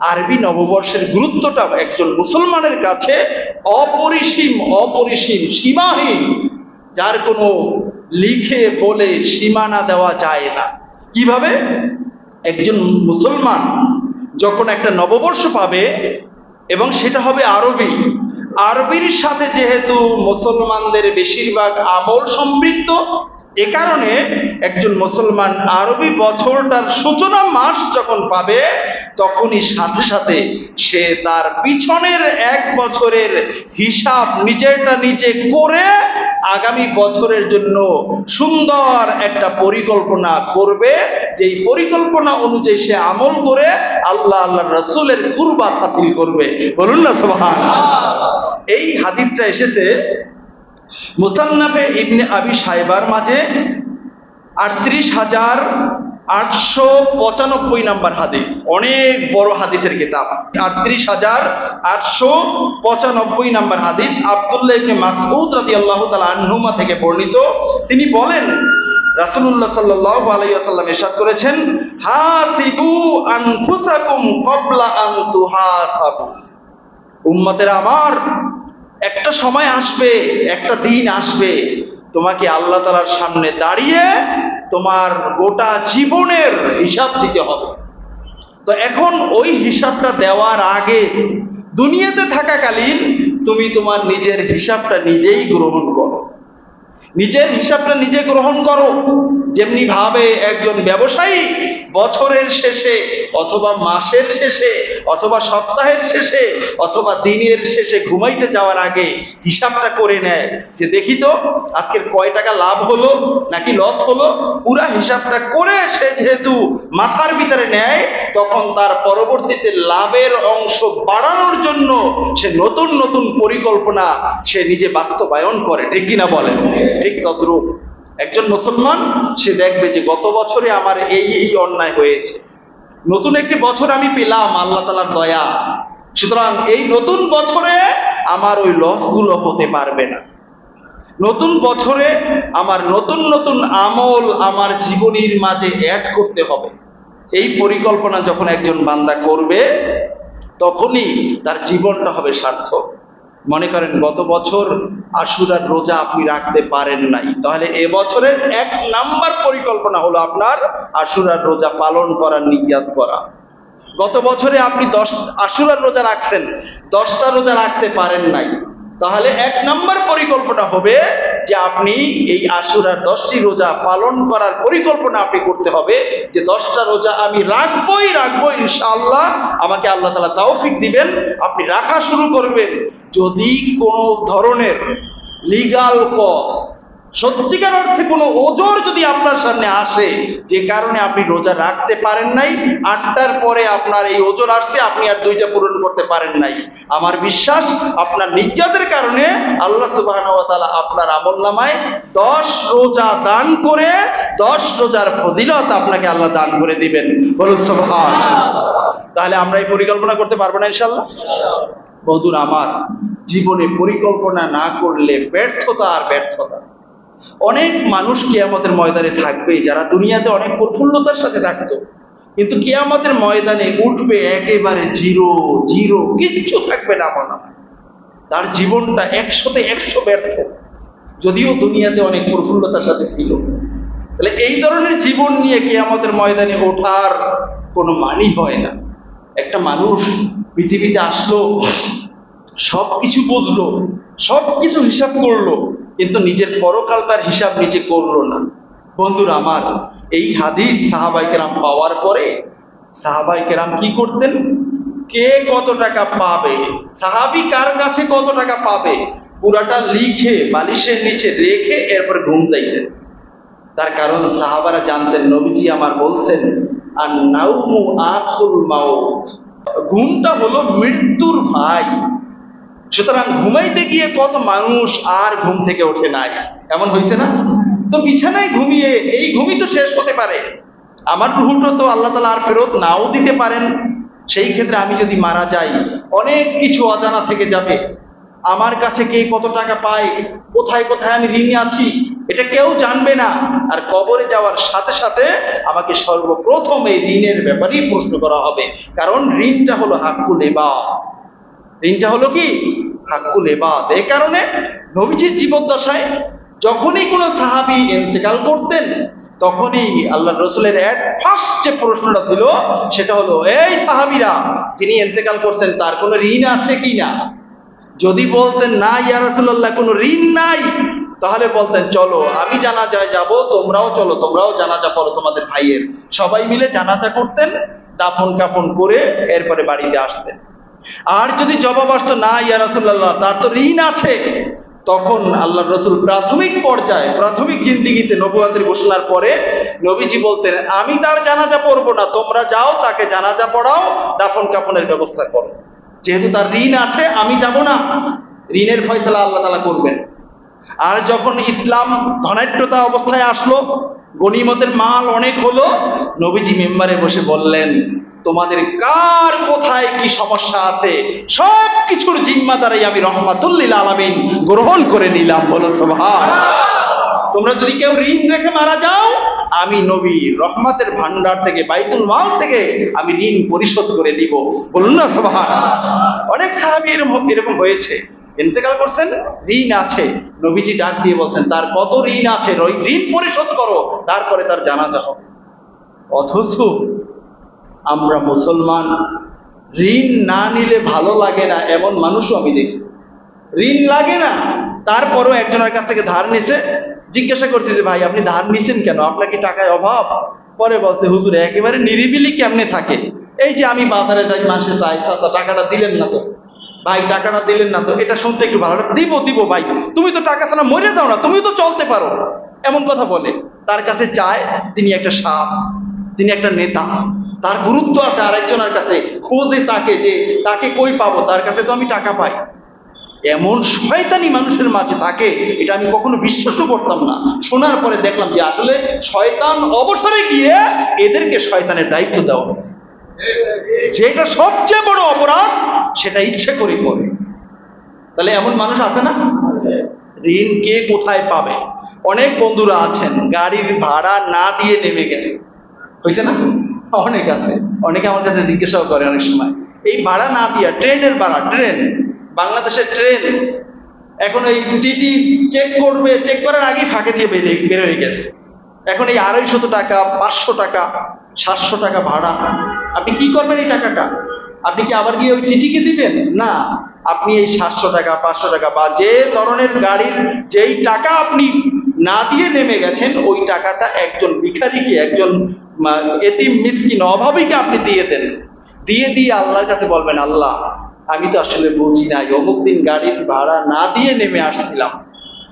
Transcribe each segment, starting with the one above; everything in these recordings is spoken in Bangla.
আরবি নববর্ষের গুরুত্বটা একজন মুসলমানের কাছে অপরিসীম অপরিসীম, সীমাহীন, যার কোনো লিখে, বলে সীমানা দেওয়া যায় না। কীভাবে? একজন মুসলমান যখন একটা নববর্ষ পাবে, এবং সেটা হবে আরবি, আরবির সাথে যেহেতু মুসলমানদের বেশিরভাগ আমল সম্পৃক্ত এ কারণে একজন মুসলমান আরবি বছরটার সূচনা মাস যখন পাবে, তখনই সাথে সাথে সে তার পিছনের এক বছরের হিসাব নিজেরটা নিজে করে আগামী বছরের জন্য সুন্দর একটা পরিকল্পনা করবে। যেই পরিকল্পনা অনুযায়ী সে আমল করে আল্লাহ আল্লাহ রসুলের কুরবাত হাসিল করবে। বলুন না সোহান এই হাদিসটা এসেছে মুসান্নাফে ইবনে আবি সাইবার মাঝে আটত্রিশ হাজার আটশো পঁচানব্বই নাম্বার হাদিস। অনেক বড় হাদিসের কিতাব। আটত্রিশ হাজার আটশো পঁচানব্বই নাম্বার হাদিস আবদুল্লাহ ইবনে মাসউদ রাদিয়াল্লাহু তাআলা আনহুমা থেকে বর্ণিত। তিনি বলেন, রাসূলুল্লাহ সাল্লাল্লাহু আলাইহি ওয়াসাল্লাম ইরশাদ করেছেন, হাসিবু আনফুসাকুম ক্বাবলা আন তুহাসাবু। উম্মতের আমার একটা সময় আসবে, একটা দিন আসবে, তোমাকে আল্লাহ তালার সামনে দাঁড়িয়ে তোমার গোটা জীবনের হিসাব দিতে হবে। তো এখন ওই হিসাবটা দেওয়ার আগে দুনিয়াতে থাকাকালীন তুমি তোমার নিজের হিসাবটা নিজেই গ্রহণ করো। নিজের হিসাবটা নিজে গ্রহণ করো। যেমনি ভাবে একজন ব্যবসায়ী বছরের শেষে অথবা মাসের শেষে অথবা সপ্তাহের শেষে অথবা দিনের শেষে ঘুমাইতে যাওয়ার আগে হিসাবটা করে নেয় যে দেখি তো, আজকের কয় টাকা লাভ হলো নাকি লস হলো? পুরা হিসাবটা করে সে যেহেতু মাথার ভিতরে নেয়, তখন তার পরবর্তীতে লাভের অংশ বাড়ানোর জন্য সে নতুন নতুন পরিকল্পনা সে নিজে বাস্তবায়ন করে। ঠিক কিনা বলেন? ঠিক তদ্রূপ। একজন মুসলমান, সে দেখবে যে গত বছরে আমার এই এই অন্যায় হয়েছে। নতুন একটি বছর আমি পেলাম, আল্লাহ তালার দয়া। সুতরাং এই নতুন বছরে আমার ওই লসগুলো হতে পারবে না। নতুন বছরে আমার নতুন নতুন আমল আমার জীবনীর মাঝে অ্যাড করতে হবে। এই পরিকল্পনা যখন একজন বান্দা করবে, তখনই তার জীবনটা হবে সার্থক। মনে করেন গত বছর আশুরার রোজা আপনি রাখতে পারেন নাই। তাহলে এবছরের এক নাম্বার পরিকল্পনা হলো আপনার আশুরার রোজা পালন করার নিকিয়াত করা। গত বছরে আপনি দশ, আশুরার রোজা রাখছেন, দশটা রোজা রাখতে পারেন নাই। তাহলে এক নাম্বার পরিকল্পনা হবে যে আপনি এই আশুরার দশটি রোজা পালন করার পরিকল্পনা আপনি করতে হবে যে দশটা রোজা আমি রাখবই রাখব ইনশাআল্লাহ। আমাকে আল্লাহ তালা তৌফিক দিবেন, আপনি রাখা শুরু করবেন। যদি কোনো ধরনের লিগাল কস সত্যিকার অর্থে কোনো ওজোর যদি আপনার সামনে আসে, যে কারণে আপনি রোজা রাখতে পারেন নাই, আটটার পরে আপনার এই ওজোর আসতে আপনি আর দুইটা পূরণ করতে পারেন নাই। আমার বিশ্বাস, আপনার নির্যাতের কারণে আল্লাহ সুবাহ আপনার আমল নামায় দশ রোজা দান করে, দশ রোজার ফজিলত আপনাকে আল্লাহ দান করে দিবেন। বলুন সুবহান তাহলে আমরা এই পরিকল্পনা করতে পারব না ইনশাল্লাহ বন্ধুর আমার জীবনে পরিকল্পনা না করলে ব্যর্থতা আর ব্যর্থতা। অনেক মানুষ কিয়ামতের ময়দানে থাকবে, যারা দুনিয়াতে অনেক প্রফুল্লতার সাথে থাকতো। কিন্তু কিয়ামতের ময়দানে উঠবে একেবারে জিরো জিরো, কিচ্ছু থাকবে না মনে তার জীবনটা একশোতে একশো ব্যর্থ। যদিও দুনিয়াতে অনেক প্রফুল্লতার সাথে ছিল। তাহলে এই ধরনের জীবন নিয়ে কিয়ামতের ময়দানে ওঠার কোনো মানি হয় না। একটা মানুষ পৃথিবীতে আসলো সব কিছু বুঝলো সব কিছু হিসাব করল, কিন্তু নিজের পরকালটার হিসাব নিজে করল না। বন্ধুরা আমার, এই হাদিস সাহাবাই কেরাম পাওয়ার পরে সাহাবাই কেরাম কি করতেন? কে কত টাকা পাবে? সাহাবি কার কাছে কত টাকা পাবে? পুরাটা লিখে, বালিশের নিচে রেখে এরপর ঘুম যাইতেন। তার কারণ সাহাবারা জানতেন, নবীজি আমার বলছেন আর নাউমু আখুল মাউত। ঘুমটা হলো মৃত্যুর ভাই সুতরাং ঘুমাইতে গিয়ে কত মানুষ আর ঘুম থেকে ওঠে নাই। এমন হয়েছে না? তো বিছানায় ঘুমিয়ে এই ঘুমই তো শেষ হতে পারে। আমার রুহুটা তো আল্লাহ তালা আর ফেরত নাও দিতে পারেন। সেই ক্ষেত্রে আমি যদি মারা যাই, অনেক কিছু অজানা থেকে যাবে। আমার কাছে কে কত টাকা পায়? কোথায় কোথায় আমি ঋণে আছি? এটা এটা কেউ জানবে না। আর কবরে যাওয়ার সাথে সাথে আমাকে সর্বপ্রথম এই ঋণের ব্যাপারেই প্রশ্ন করা হবে। কারণ ঋণটা হলো হাক্কুল এবাদ ঋণটা হলো কি? হাক্কুল এবাদ এ কারণে নবীজির জীবদ্দশায় যখনই কোনো সাহাবি ইন্তেকাল করতেন, তখনই আল্লাহ রসুলের এক ফার্স্ট যে প্রশ্নটা ছিল, সেটা হলো, এই সাহাবিরা যিনি ইন্তেকাল করছেন, তার কোনো ঋণ আছে কি না যদি বলতেন, না ইয়া রাসূলুল্লাহ, কোনো ঋণ নাই। তাহলে বলতেন, চলো, আমি জানাজায় যাব, তোমরাও চলো, তোমরাও জানাজা পড়ো তোমাদের ভাইয়ের। সবাই মিলে জানাজা করতেন, দাফন কাফন করে এরপরে বাড়িতে আসতেন। আর যদি জবাব আসতো, না, ইয়া রাসূলুল্লাহ, তার তো ঋণ আছে। তখন আল্লাহ রসুল প্রাথমিক পর্যায়ে, প্রাথমিক জিন্দিগিতে নবুয়াতের ঘোষণার পরে নবীজি বলতেন, আমি তার জানাজা পড়ব না, তোমরা যাও, তাকে জানাজা পড়াও, দাফন কাফনের ব্যবস্থা করো। যেহেতু তার ঋণ আছে, আমি যাব না। ঋণের ফয়সলা আল্লাহ তালা করবেন। আর যখন ইসলাম ধনাঢ্যতা অবস্থায় আসলো, গনিমতের মাল অনেক হলো, নবীজি মেম্বারে বসে বললেন, তোমাদের কার কোথায় কি সমস্যা আছে? সব কিছুর জিম্মাদারাই আমি রহমাতুল্লিল আলামিন গ্রহণ করে নিলাম। বলো সোভান তোমরা যদি কেউ ঋণ রেখে মারা যাও, আমি নবী রহমাতের ভান্ডার থেকে, বাইতুল মাল থেকে আমি ঋণ পরিশোধ করে দিব। বলুন না সোভান অনেক সাহাবি এরকম এরকম হয়েছে। ইন্তেকাল করছেন? ঋণ আছে। নবীজি ডাক দিয়ে বলছেন, তার কত ঋণ আছে? ঋণ পরিশোধ করো, তারপরে তার জানাজা হবে। অথচ আমরা মুসলমান, ঋণ না নিলে ভালো লাগে না, এমন মানুষও আমি দেখছি। ঋণ লাগে না, তারপরও একজনের কাছ থেকে ধার নিছে, জিজ্ঞাসা করছি যে, ভাই, আপনি ধার নিছেন কেন? আপনার কি টাকায় অভাব? পরে বলছে, হুজুর, একেবারে নিরিবিলি কেমনে থাকে? এই যে আমি বাজারে যাই মানুষে চাই, চাচা, টাকাটা দিলেন না তো? ভাই, টাকাটা দিলেন না তো, এটা শুনতে একটু ভালো দিব দিব ভাই, তুমি তো টাকা ছাড়া মরে যাও না, তুমি তো চলতে পারো। এমন কথা বলে, তার কাছে চায় তিনি একটা সাপ, তিনি একটা নেতা। তার গুরুত্ব আছে আরেকজনের কাছে, খোঁজে তাকে যে, তাকে কই পাবো, তার কাছে তো আমি টাকা পাই। এমন শয়তানি মানুষের মাঝে থাকে, এটা আমি কখনো বিশ্বাসও করতাম না। শোনার পরে দেখলাম যে আসলে শয়তান অবসরে গিয়ে এদেরকে শয়তানের দায়িত্ব দেওয়া যেটা সবচেয়ে বড় অপরাধ, সেটা ইচ্ছে করে করে। তাহলে এমন মানুষ আছে না? ঋণ কে কোথায় পাবে? অনেক বন্ধুরা আছেন, গাড়ির ভাড়া না দিয়ে নেমে গেছে হয়েছে না? অনেক আছে। অনেকে আমার কাছে জিজ্ঞাসাও করে অনেক সময়। এই ভাড়া না দিয়া, ট্রেনের ভাড়া, ট্রেন, বাংলাদেশের ট্রেন, এখন এই টিটি চেক করবে চেক করার আগেই ফাঁকে দিয়ে বেরিয়ে, বের হয়ে গেছে। এখন এই আড়াইশত টাকা পাঁচশো টাকা সাতশো টাকা ভাড়া। আপনি কি করবেন এই টাকাটা? আপনি কি আবার গিয়ে ওই টিটিকে দিবেন? না। আপনি এই সাতশো টাকা, পাঁচশো টাকা বা যে ধরনের গাড়ির যেই টাকা আপনি না দিয়ে নেমে গেছেন, ওই টাকাটা একজন ভিখারিকে, একজন এতিম, মিসকিন, অভাবীকে আপনি দিয়ে দেন। দিয়ে দিয়ে আল্লাহর কাছে বলবেন, আল্লাহ, আমি তো আসলে বুঝি নাই। অমুক দিন গাড়ির ভাড়া না দিয়ে নেমে আসছিলাম।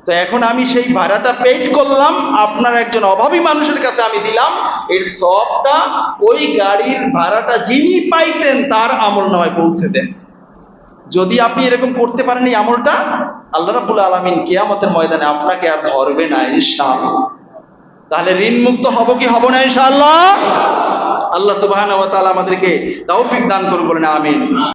তো এখন আমি সেই ভাড়াটা পেড করলাম, আপনার একজন অভাবী মানুষের কাছে আমি দিলাম, এর সবটা ওই গাড়ির ভাড়াটা যিনি পাইতেন তার আমল নামায় পৌঁছে দেন। যদি আপনি এরকম করতে পারেন এই আমলটা, আল্লাহ রাবুল আলমিন কিয়ামতের ময়দানে আপনাকে আর ধরবে না, ইনশাআল্লাহ। তাহলে ঋণ মুক্ত হব কি হব না, ইনশাআল্লাহ? আল্লাহ তাআলা আমাদেরকে তৌফিক দান করুন, বলেন আমিন।